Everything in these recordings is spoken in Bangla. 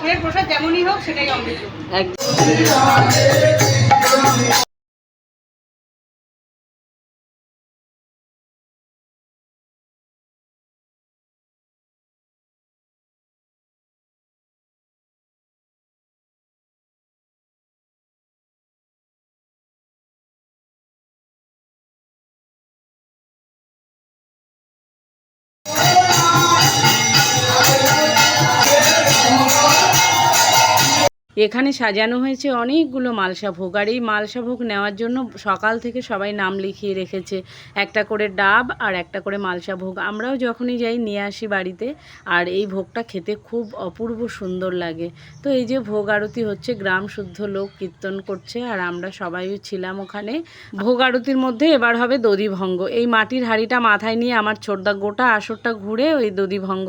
ঠাকুরের প্রসাদ যেমনই হোক সেটাই অমৃত। এখানে সাজানো হয়েছে অনেকগুলো মালসা ভোগ, আর এই মালসা ভোগ নেওয়ার জন্য সকাল থেকে সবাই নাম লিখিয়ে রেখেছে। একটা করে ডাব আর একটা করে মালসা ভোগ। আমরাও যখনই যাই নিয়ে আসি বাড়িতে, আর এই ভোগটা খেতে খুব অপূর্ব সুন্দর লাগে। তো এই যে ভোগ আরতি হচ্ছে, গ্রাম শুদ্ধ লোক কীর্তন করছে, আর আমরা সবাই ছিলাম ওখানে। ভোগ আরতির মধ্যে এবার হবে দধি ভঙ্গ। এই মাটির হাঁড়িটা মাথায় নিয়ে আমার ছোটদা গোটা আসরটা ঘুরে ওই দধি ভঙ্গ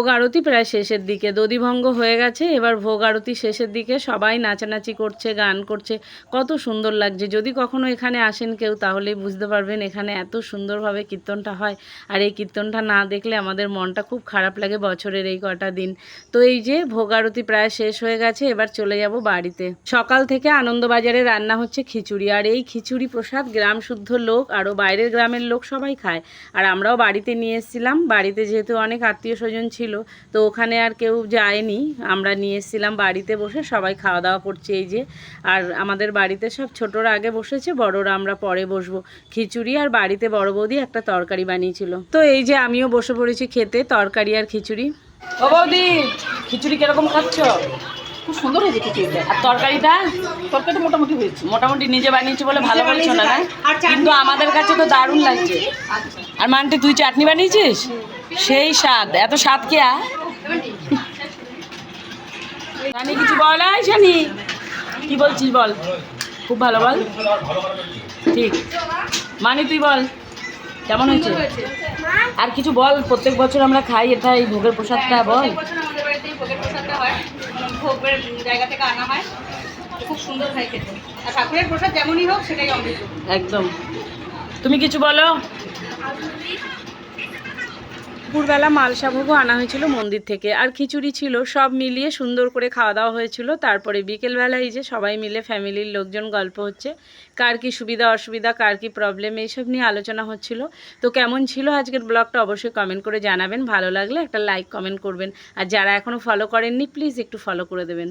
ভোগ আরতি প্রায় শেষের দিকে। দধিভঙ্গ হয়ে গেছে, এবার ভোগ আরতি শেষের দিকে সবাই নাচানাচি করছে, গান করছে। কত সুন্দর লাগছে। যদি কখনো এখানে আসেন কেউ, তাহলেই বুঝতে পারবেন এখানে এত সুন্দরভাবে কীর্তনটা হয়। আর এই কীর্তনটা না দেখলে আমাদের মনটা খুব খারাপ লাগে বছরের এই কটা দিন। তো এই যে ভোগ আরতি প্রায় শেষ হয়ে গেছে, এবার চলে যাব বাড়িতে। সকাল থেকে আনন্দবাজারে রান্না হচ্ছে খিচুড়ি। আর এই খিচুড়ি প্রসাদ গ্রাম শুদ্ধ লোক আরও বাইরের গ্রামের লোক সবাই খায়। আর আমরাও বাড়িতে নিয়ে এসেছিলাম। বাড়িতে যেহেতু অনেক আত্মীয় স্বজন ছিল তো ওখানে আর কেউ যায়নি। আমরা নিয়ে এসেছিলাম বাড়িতে বসে সবাই খাওয়া দাওয়া করছে এই যে। আর আমাদের বাড়িতে সব ছোটরা আগে বসেছে বড়রা আমরা পরে বসবো। খিচুড়ি আর বাড়িতে বড় বৌদি একটা তরকারি বানিয়েছিল। তো এই যে আমিও বসে পড়েছি খেতে তরকারি আর খিচুড়ি। ও বৌদি খিচুড়ি কীরকম খাচ্ছ? খুব সুন্দর হয়েছে খিচুড়িটা। আর তরকারিটা তরকারিটা মোটামুটি হয়েছে। মোটামুটি নিজে বানিয়েছি বলে ভালো বলছো না। কিন্তু আমাদের কাছে তো দারুণ লাগছে। আর মানটি তুই চাটনি বানিয়েছিস? সেই স্বাদ। এত স্বাদ কে? জানি কিছু বল আয় জানি কি বলছিস বল? খুব ভালো বল। ঠিক। মানে তুই বল। কেমন হয়েছে? আর কিছু বল প্রত্যেক বছর আমরা খাই এটা এই ভোগের প্রসাদটা বল। প্রত্যেক বছর আমাদের বাড়িতে এই ভোগের প্রসাদটা হয়। ভোগের জায়গা থেকে আনা হয়। খুব সুন্দর হয় খেতে। আর ঠাকুরের প্রসাদ যেমনই হোক সেটাই অমৃত। একদম। তুমি কিছু বলো? দুপুরবেলা মালসাভোগও আনা হয়েছিল মন্দির থেকে। আর খিচুড়ি ছিল, সব মিলিয়ে সুন্দর করে খাওয়া দাওয়া হয়েছিল। তারপরে বিকেলবেলায় যে সবাই মিলে ফ্যামিলির লোকজন গল্প হচ্ছে, কার কি সুবিধা অসুবিধা, কার কি প্রবলেম এইসব নিয়ে আলোচনা হচ্ছিল। তো কেমন ছিল আজকের ব্লগটা অবশ্যই কমেন্ট করে জানাবেন। ভালো লাগলে একটা লাইক কমেন্ট করবেন। আর যারা এখনও ফলো করেননি প্লিজ একটু ফলো করে দেবেন।